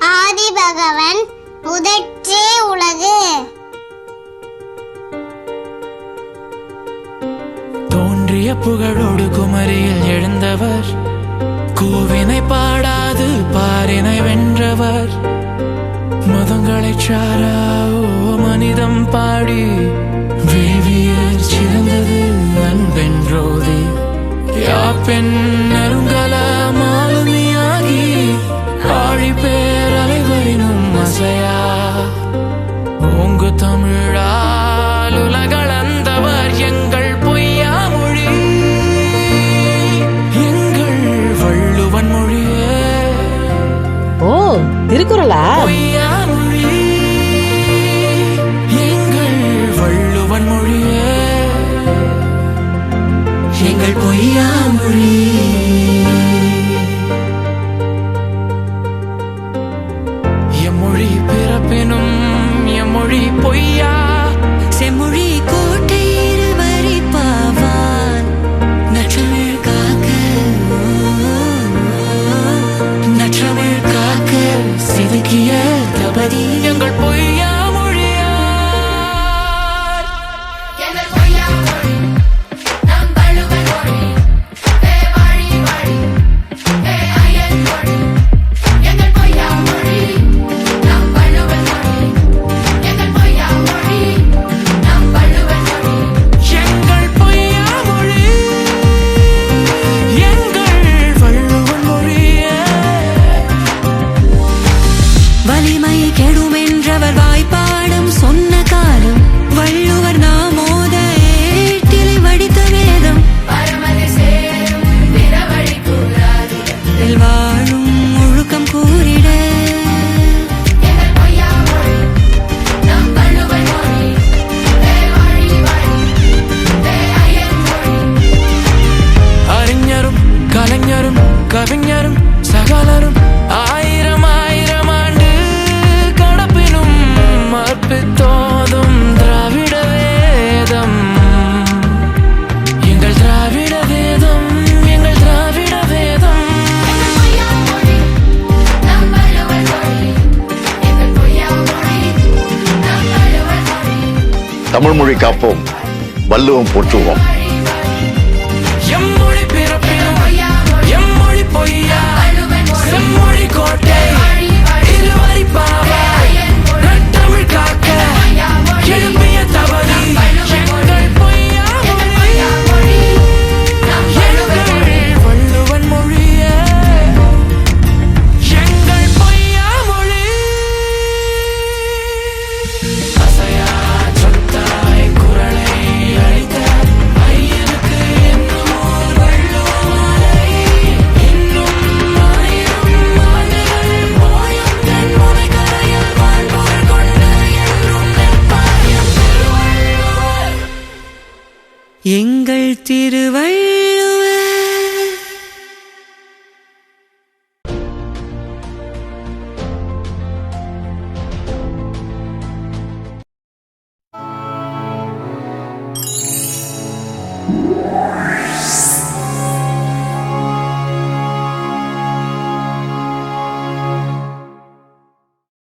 ஆதிபகவன் முதற்றே உலகு. தோன்றிய புகழோடு குமரியில் எழுந்தவர் கோவினை பாடாது பாரினை வென்றவர். மதங்களை சாரா ஓ மனிதம் பாடி வேவியர் சிறந்தது அன்பென்றோதே. யாப்பெண் திருக்குறளா? வள்ளுவன் மொழியே. எங்கள் பொய்யா மொழி தமிழ் மொழி காப்போம் வல்லுவோம் போற்றுவோம். எங்கள் திருவை